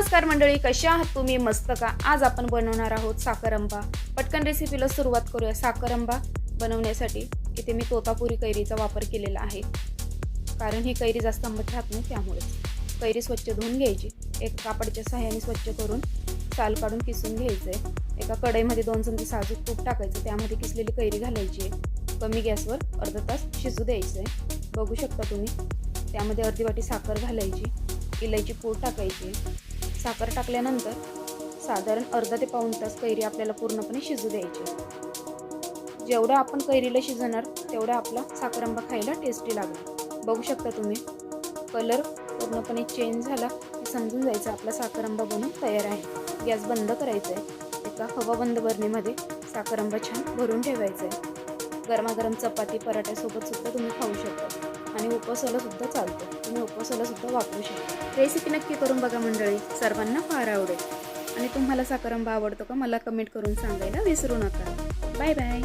नमस्कार मंडळी कशी आहात तुम्ही? मस्त का? आज आपण बनवणार आहोत साखरंबा. पटकन रेसिपीला सुरुवात करूया. साखरंबा बनवण्यासाठी इथे मी तोतापुरी कैरीचा वापर केलेला आहे. कारण ही कैरी जास्त आंबट राहत नाही त्यामुळेच. कैरी स्वच्छ धुवून घ्यायची. एक कापडच्या सहाय्याने स्वच्छ करून साल काढून किसून घ्यायचं आहे एका कढईमध्ये दोन चमचे साजूक तूप टाकायचं. त्यामध्ये किसलेली कैरी घालायची आहे. कमी गॅसवर अर्धा तास शिजू द्यायचं आहे बघू शकता तुम्ही. त्यामध्ये अर्धी वाटी साखर घालायची. इलायची पूड टाकायची साखर टाकल्यानंतर साधारण अर्धा ते पाऊण तास कैरी आपल्याला पूर्णपणे शिजू द्यायची. जेवढं आपण कैरीला शिजणार तेवढा आपला साखरंबा खायला टेस्टी लागेल बघू शकता तुम्ही कलर पूर्णपणे चेंज झाला की समजून जायचं आपला साखरंबा बनून तयार आहे. गॅस बंद करायचा आहे एका हवा हवाबंद बरणीमध्ये साखरंबा छान भरून ठेवायचा आहे गरमागरम चपाती पराठ्यासोबत सुद्धा तुम्ही खाऊ शकता. आणि उपवासाला सुद्धा चालतं. तुम्ही उपवासाला सुद्धा वापरू शकता. रेसिपी नक्की करून बघा मंडळी. सर्वांना फार आवडेल. आणि तुम्हाला साखरंबा आवडतो का मला कमेंट करून सांगायला विसरू नका. Bye bye